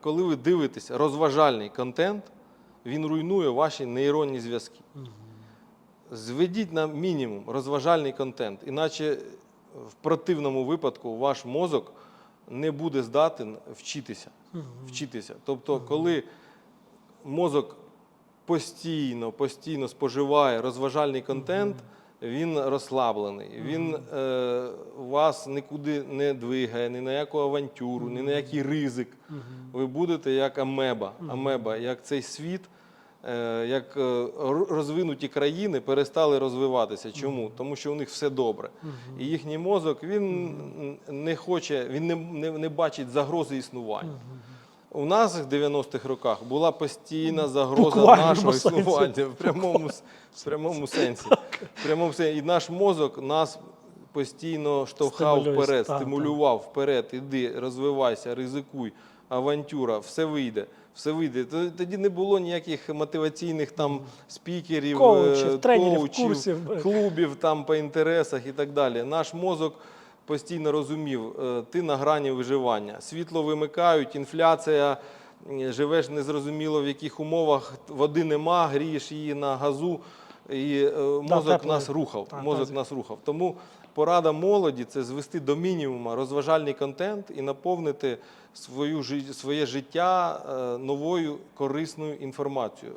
Коли ви дивитесь розважальний контент, він руйнує ваші нейронні зв'язки. Зведіть на мінімум розважальний контент, іначе в противному випадку ваш мозок не буде здатен вчитися. вчитися. Тобто, коли мозок постійно, постійно споживає розважальний контент, він розслаблений. Він е, вас нікуди не двигає, ні на яку авантюру, ні на який ризик. Ви будете як амеба, амеба, як цей світ. е, Як е, розвинуті країни перестали розвиватися. Чому? Тому що у них все добре. І їхній мозок він не хоче, він не, не, не бачить загрози існування. У нас в 90-х роках була постійна загроза Буквальному нашого існування в прямому, в прямому сенсі. В прямому сенсі. І наш мозок нас постійно штовхав Стимулює, вперед, так, стимулював вперед, іди, розвивайся, ризикуй, авантюра, все вийде. Все вийде. Т- Тоді не було ніяких мотиваційних там спікерів, Коучів, е, тренерів, курсів. клубів там по інтересах і так далі. Наш мозок постійно розумів, е, ти на грані виживання. Світло вимикають, інфляція, е, живеш незрозуміло в яких умовах, води нема, грієш її на газу. І е, мозок нас рухав. Мозок нас рухав. Тому порада молоді це звести до мінімума розважальний контент і наповнити свою своє життя е, новою корисною інформацією.